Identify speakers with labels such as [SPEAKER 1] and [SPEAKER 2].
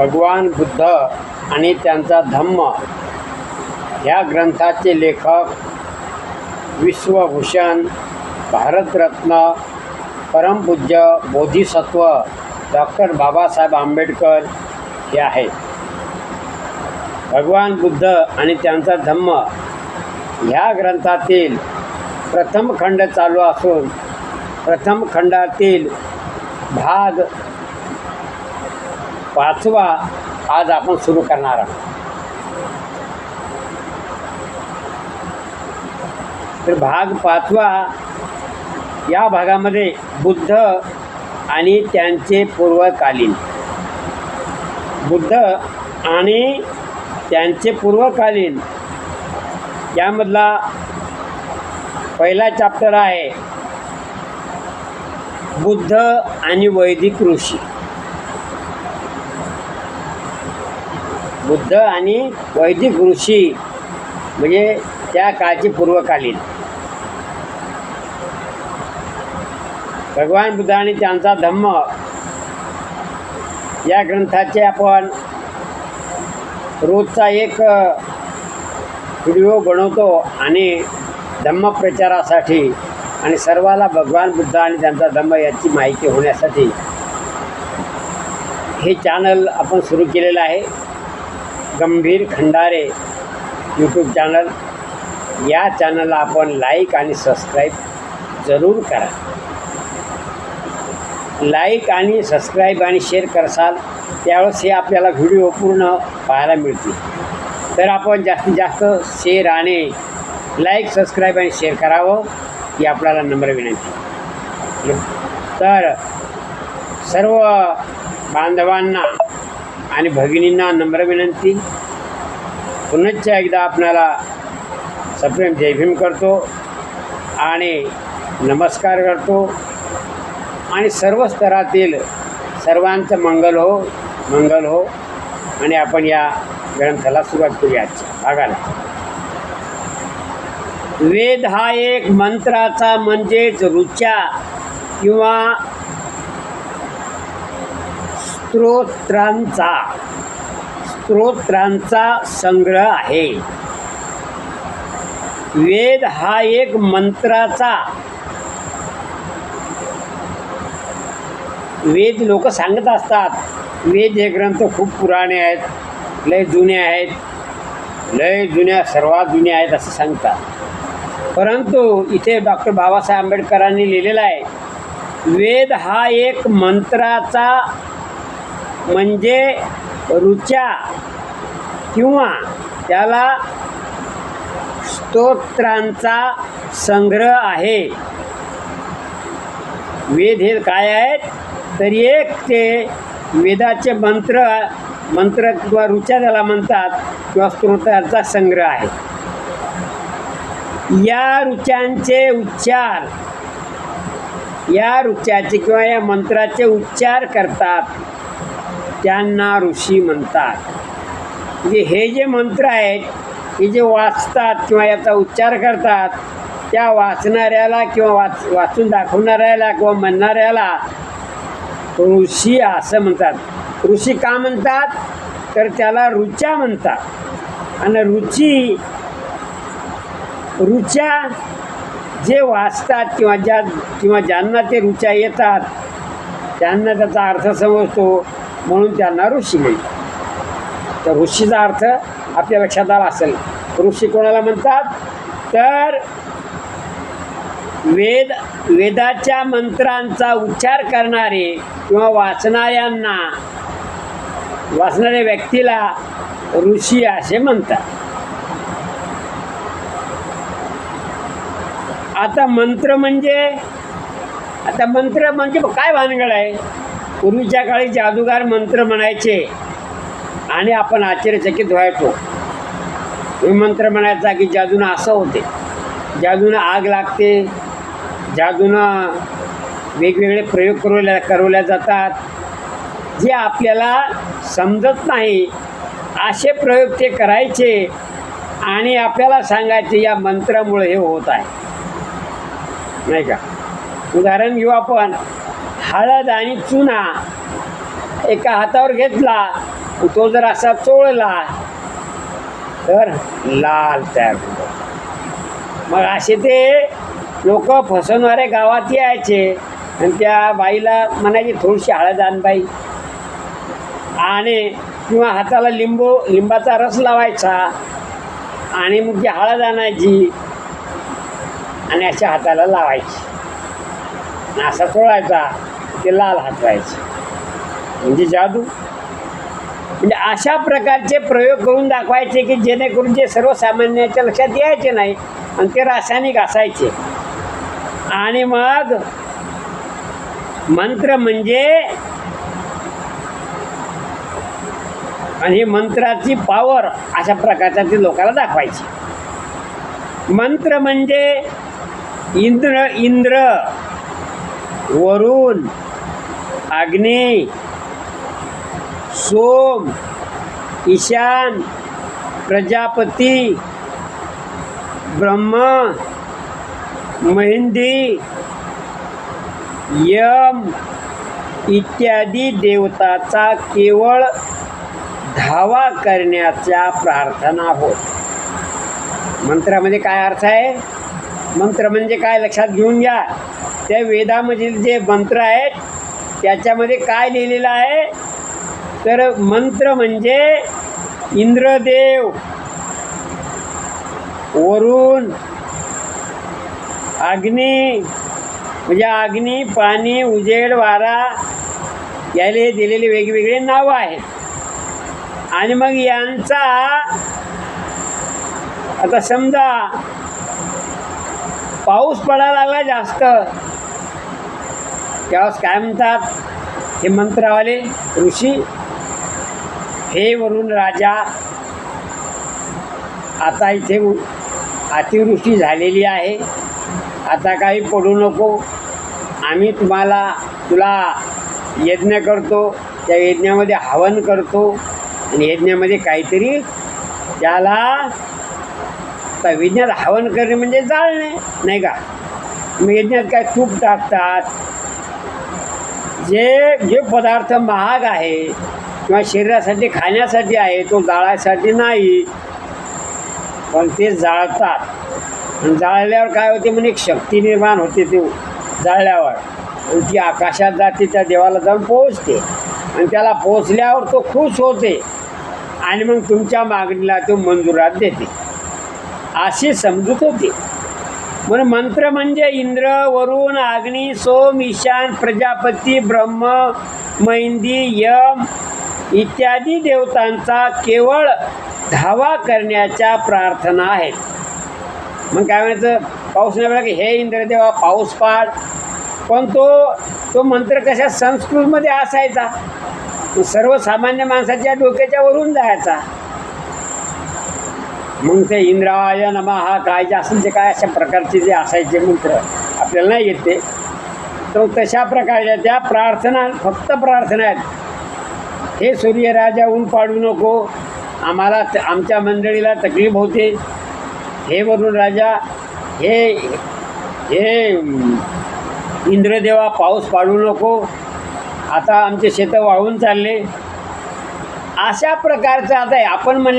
[SPEAKER 1] भगवान बुद्ध आणि त्यांचा धम्म. ह्या ग्रंथाचे लेखक विश्वभूषण भारतरत्न परमपूज्य बोधिसत्व डॉक्टर बाबासाहेब आंबेडकर हे आहेत. भगवान बुद्ध आणि त्यांचा धम्म ह्या ग्रंथातील प्रथम खंड चालू असून प्रथम खंडातील भाग पाचवा आज आपण सुरू करणार आहोत. तर भाग पाचवा या भागामध्ये बुद्ध आणि त्यांचे पूर्वकालीन. बुद्ध आणि त्यांचे पूर्वकालीन यामधला पहिला चॅप्टर आहे बुद्ध आणि वैदिक ऋषी. बुद्ध आणि वैदिक ऋषी म्हणजे त्या काळचे पूर्वकालीन. भगवान बुद्ध आणि त्यांचा धम्म या ग्रंथाचे आपण रोजचा एक व्हिडिओ बनवतो आणि धम्मप्रचारासाठी आणि सर्वाला भगवान बुद्ध आणि त्यांचा धम्म याची माहिती होण्यासाठी हे चॅनल आपण सुरू केलेलं आहे. गंभीर खंडारे यूट्यूब चॅनल या चॅनलला आपण लाईक आणि सबस्क्राईब जरूर करा. लाईक आणि सबस्क्राईब आणि शेअर करसाल त्यावेळेस हे आपल्याला व्हिडिओ पूर्ण पाहायला मिळतील. तर आपण जास्तीत जास्त शेअर आणि लाईक सबस्क्राईब आणि शेअर करावं ही आपल्याला नम्र विनंती. तर सर्व बांधवांना आणि भगिनींना नम्र विनंती. पुनश्च एकदा आपणाला सप्रेम जयभीम करतो आणि नमस्कार करतो. आणि सर्व स्तरातील सर्वांचं मंगल हो मंगल हो. आणि आपण या ग्रंथाला सुरुवात करूया भागाला. वेद हा एक मंत्राचा म्हणजेच रुच्या किंवा स्तोत्रांचा स्तोत्रांचा संग्रह आहे. वेद हा एक मंत्राचा. वेद लोक सांगत असतात वेद हे ग्रंथ खूप पुराणे आहेत लय जुने आहेत लय जुन्या सर्वात जुने आहेत असं सांगतात. परंतु इथे डॉक्टर बाबासाहेब आंबेडकरांनी लिहिलेला आहे वेद हा एक मंत्राचा म्हणजे रुच्या किंवा त्याला स्तोत्रांचा संग्रह आहे. वेद हे काय आहेत? तर एक ते वेदाचे मंत्र मंत्र किंवा ऋचा त्याला म्हणतात किंवा स्तोत्रांचा संग्रह आहे. या ऋचांचे उच्चार या ऋचाचे किंवा या मंत्राचे उच्चार करतात. त्यांना ऋषी म्हणतात. म्हणजे हे जे मंत्र आहेत हे जे वाचतात किंवा याचा उच्चार करतात त्या वाचणाऱ्याला किंवा वाच वाचून दाखवणाऱ्याला किंवा म्हणणाऱ्याला ऋषी असं म्हणतात. ऋषी का म्हणतात? तर त्याला रुच्या म्हणतात. आणि रुची रुच्या जे वाचतात किंवा ज्या किंवा ज्यांना ते रुच्या येतात त्यांना त्याचा अर्थ समजतो. म्हणून त्यांना ऋषी म्हणतात तर ऋषीचा अर्थ आपल्या लक्षात आला असेल. ऋषी कोणाला म्हणतात? तर वेद वेदाच्या मंत्रांचा उच्चार करणारे किंवा वाचणाऱ्यांना वाचणाऱ्या व्यक्तीला ऋषी असे म्हणतात. आता मंत्र म्हणजे आता मंत्र म्हणजे काय भानगड आहे? पूर्वीच्या काळी जादूगार मंत्र म्हणायचे. आणि आपण आश्चर्यचकित व्हायचो. हे मंत्र म्हणायचा की जादूनं असं होते. जादूनं आग लागते. जादूनं वेगवेगळे प्रयोग करवल्या करवल्या जातात. जे आपल्याला समजत नाही असे प्रयोग ते करायचे आणि आपल्याला सांगायचे या मंत्रामुळे हे होत आहे. नाही का? उदाहरण घेऊ आपण. हळद आणि चुना एका हातावर घेतला तो जर असा चोळला तर लाल तयार होतो. मग असे ते लोक फसवणारे गावात यायचे आणि त्या बाईला म्हणायची थोडीशी हळद आण बाई. आणि किंवा हाताला लिंबू लिंबाचा रस लावायचा आणि मग ती हळद आणायची आणि अशा हाताला लावायची. असा चोळायचा. ते लाल हात व्हायचे. म्हणजे जादू. म्हणजे अशा प्रकारचे प्रयोग करून दाखवायचे की जेणेकरून जे सर्वसामान्याच्या लक्षात यायचे नाही आणि ते रासायनिक असायचे. आणि मग मंत्र म्हणजे आणि हे मंत्राची पावर अशा प्रकारच्या ते लोकांना दाखवायची. मंत्र म्हणजे इंद्र इंद्र वरुण अग्नी सोम ईशान प्रजापती ब्रह्म महिंदी यम इत्यादी देवताचा केवळ धावा करण्याच्या प्रार्थना होत. मंत्रामध्ये काय अर्थ आहे? मंत्र म्हणजे काय? लक्षात घेऊन घ्या. त्या वेदामधील जे मंत्र आहेत त्याच्यामध्ये काय लिहिलेलं आहे? तर मंत्र म्हणजे इंद्रदेव. वरुण अग्नी म्हणजे अग्नी पाणी उजेड वारा याले दिलेले वेगवेगळे नावं आहेत. आणि मग यांचा आता समजा पाऊस पडायला लागला जास्त त्यावेळेस काय म्हणतात? हे मंत्रवाले ऋषी हे वरून राजा आता इथे अतिवृष्टी झालेली आहे. आता काही पडू नको. आम्ही तुम्हाला तुला यज्ञ करतो. त्या यज्ञामध्ये हवन करतो. आणि यज्ञामध्ये काहीतरी त्याला त्या यज्ञात हवन करणे म्हणजे जाळणे नाही का? मग यज्ञात काय तूप टाकतात जे जे पदार्थ महाग आहे किंवा शरीरासाठी खाण्यासाठी आहे तो जाळायसाठी नाही. पण ते जाळतात. आणि जाळल्यावर काय होते म्हणजे एक शक्ती निर्माण होते ते जाळल्यावर. आणि ती आकाशात जाते त्या देवाला जाऊन पोहोचते. आणि त्याला पोहोचल्यावर तो खुश होते. आणि मग तुमच्या मागणीला तो मंजुरात देते. अशी समजूत होती. म्हणून मंत्र म्हणजे इंद्र वरुण अग्नी सोम ईशान प्रजापती ब्रह्म मैंदी यम इत्यादी देवतांचा केवळ धावा करण्याच्या प्रार्थना आहेत. मग काय म्हणायचं? पाऊस नाही की हे इंद्रदेवा पाऊस पाड. पण तो तो मंत्र कशा संस्कृतमध्ये असायचा? सर्वसामान्य माणसाच्या डोक्याच्या वरून जायचा. मग ते इंद्राय नमा हा काय जे असेल ते काय अशा प्रकारचे जे असायचे मंत्र आपल्याला नाही येत ते. तर तशा प्रकारच्या त्या प्रार्थना फक्त प्रार्थना आहेत. हे सूर्यराजा ऊन पाडू नको. आम्हाला त- आमच्या मंडळीला तकलीफ होते. हे वरून राजा हे हे इंद्रदेवा पाऊस पाडू नको. आता आमचे शेतं वाळून चालले. अशा प्रकारचं आता आपण म्हणलं